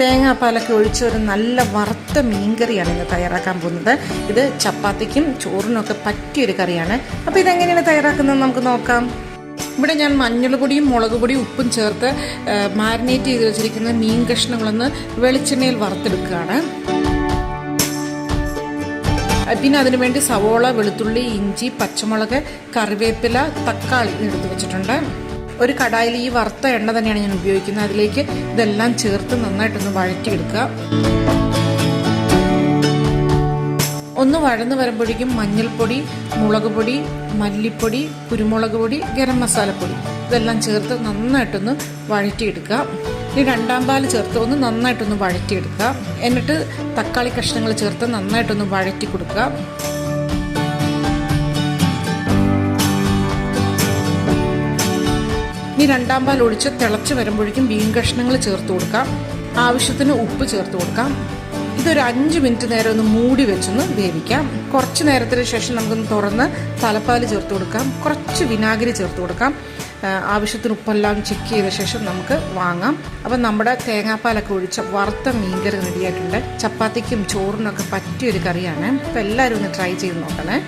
തേങ്ങാപ്പാലൊക്കെ ഒഴിച്ച് ഒരു നല്ല വറുത്ത മീൻകറിയാണ് ഇന്ന് തയ്യാറാക്കാൻ പോകുന്നത്. ഇത് ചപ്പാത്തിക്കും ചോറിനൊക്കെ പറ്റിയൊരു കറിയാണ്. അപ്പോൾ ഇതെങ്ങനെയാണ് തയ്യാറാക്കുന്നത് നമുക്ക് നോക്കാം. ഇവിടെ ഞാൻ മഞ്ഞൾ പൊടിയും മുളക് പൊടിയും ഉപ്പും ചേർത്ത് മാരിനേറ്റ് ചെയ്ത് വെച്ചിരിക്കുന്ന മീൻ കഷ്ണങ്ങളൊന്ന് വെളിച്ചെണ്ണയിൽ വറുത്തെടുക്കുകയാണ്. പിന്നെ അതിനു വേണ്ടി സവോള വെളുത്തുള്ളി ഇഞ്ചി പച്ചമുളക് കറിവേപ്പില തക്കാളി എടുത്തു വെച്ചിട്ടുണ്ട്. ഒരു കടായിൽ ഈ വറുത്ത എണ്ണ തന്നെയാണ് ഞാൻ ഉപയോഗിക്കുന്നത്. അതിലേക്ക് ഇതെല്ലാം ചേർത്ത് നന്നായിട്ടൊന്ന് വഴറ്റിയെടുക്കുക. ഒന്ന് വഴന്ന് വരുമ്പോഴേക്കും മഞ്ഞൾപ്പൊടി മുളക് പൊടി മല്ലിപ്പൊടി കുരുമുളക് പൊടി ഗരം മസാലപ്പൊടി. ഇതെല്ലാം ചേർത്ത് നന്നായിട്ടൊന്ന് വഴറ്റിയെടുക്കുക. ഈ രണ്ടാം പാൽ ചേർത്ത് ഒന്ന് നന്നായിട്ടൊന്ന് വഴറ്റിയെടുക്കുക. എന്നിട്ട് തക്കാളി കഷ്ണങ്ങൾ ചേർത്ത് നന്നായിട്ടൊന്ന് വഴറ്റി കൊടുക്കുക. ഇനി രണ്ടാം പാൽ ഒഴിച്ച് തിളച്ച് വരുമ്പോഴേക്കും മീൻ കഷ്ണങ്ങൾ ചേർത്ത് കൊടുക്കാം. ആവശ്യത്തിന് ഉപ്പ് ചേർത്ത് കൊടുക്കാം. ഇതൊരു അഞ്ച് മിനിറ്റ് നേരം ഒന്ന് മൂടി വെച്ചൊന്ന് വേവിക്കാം. കുറച്ച് നേരത്തിന് ശേഷം നമുക്കൊന്ന് തുറന്ന് തലപ്പാൽ ചേർത്ത് കൊടുക്കാം. കുറച്ച് വിനാഗിരി ചേർത്ത് കൊടുക്കാം. ആവശ്യത്തിന് ഉപ്പെല്ലാം ചെക്ക് ചെയ്ത ശേഷം നമുക്ക് വാങ്ങാം. അപ്പം നമ്മുടെ തേങ്ങാപ്പാലൊക്കെ ഒഴിച്ച വറുത്ത മീൻകറി റെഡിയായിട്ടുണ്ട് ചപ്പാത്തിക്കും ചോറിനൊക്കെ പറ്റിയൊരു കറിയാണ്. അപ്പം എല്ലാവരും ഒന്ന് ട്രൈ ചെയ്ത് നോക്കണേ.